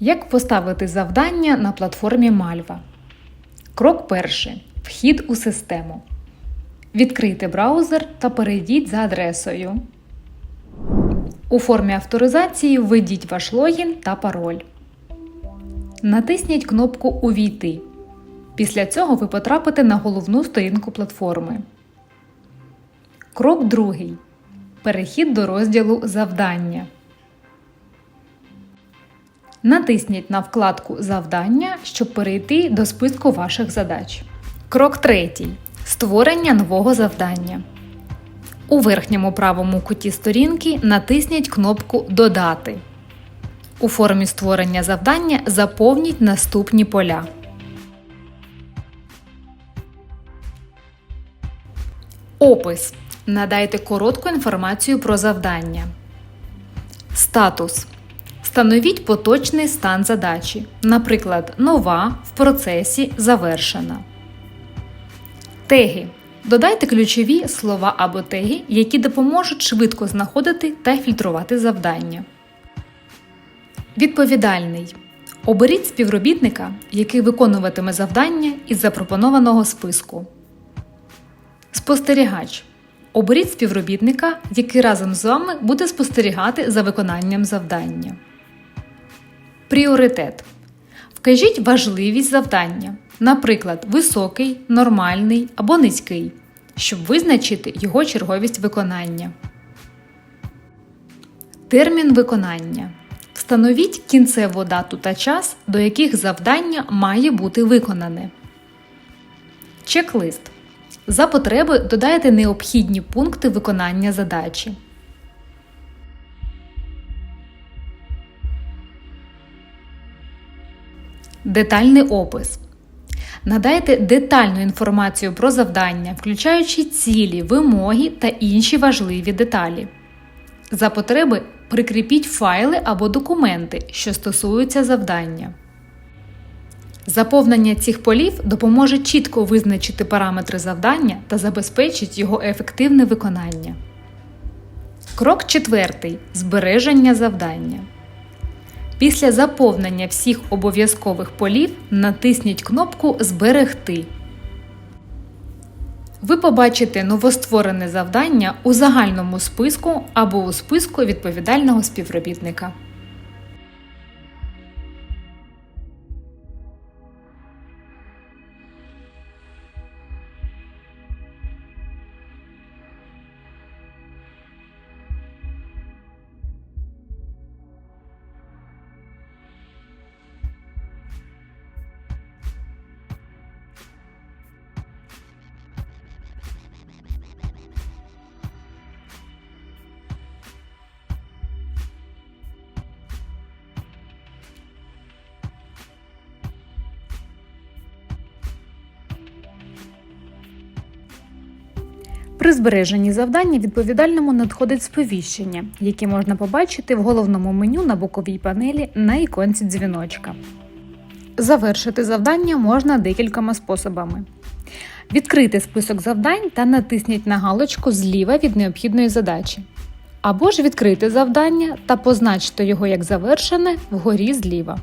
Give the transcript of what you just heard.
Як поставити завдання на платформі Malva? Крок перший. Вхід у систему. Відкрийте браузер та перейдіть за адресою. У формі авторизації введіть ваш логін та пароль. Натисніть кнопку Увійти. Після цього ви потрапите на головну сторінку платформи. Крок другий. Перехід до розділу Завдання. Натисніть на вкладку Завдання, щоб перейти до списку ваших задач. Крок третій. Створення нового завдання. У верхньому правому куті сторінки натисніть кнопку Додати. У формі створення завдання заповніть наступні поля. Опис. Надайте коротку інформацію про завдання. Статус. Встановіть поточний стан задачі, наприклад, нова, в процесі, завершена. Теги. Додайте ключові слова або теги, які допоможуть швидко знаходити та фільтрувати завдання. Відповідальний. Оберіть співробітника, який виконуватиме завдання із запропонованого списку. Спостерігач. Оберіть співробітника, який разом з вами буде спостерігати за виконанням завдання. Пріоритет. Вкажіть важливість завдання, наприклад, високий, нормальний або низький, щоб визначити його черговість виконання. Термін виконання. Встановіть кінцеву дату та час, до яких завдання має бути виконане. Чек-лист. За потреби додайте необхідні пункти виконання задачі. Детальний опис. Надайте детальну інформацію про завдання, включаючи цілі, вимоги та інші важливі деталі. За потреби прикріпіть файли або документи, що стосуються завдання. Заповнення цих полів допоможе чітко визначити параметри завдання та забезпечить його ефективне виконання. Крок 4. Збереження завдання. Після заповнення всіх обов'язкових полів натисніть кнопку Зберегти. Ви побачите новостворене завдання у загальному списку або у списку відповідального співробітника. При збереженні завдання відповідальному надходить сповіщення, яке можна побачити в головному меню на боковій панелі на іконці дзвіночка. Завершити завдання можна декількома способами. Відкрити список завдань та натисніть на галочку зліва від необхідної задачі. Або ж відкрити завдання та позначте його як завершене вгорі зліва.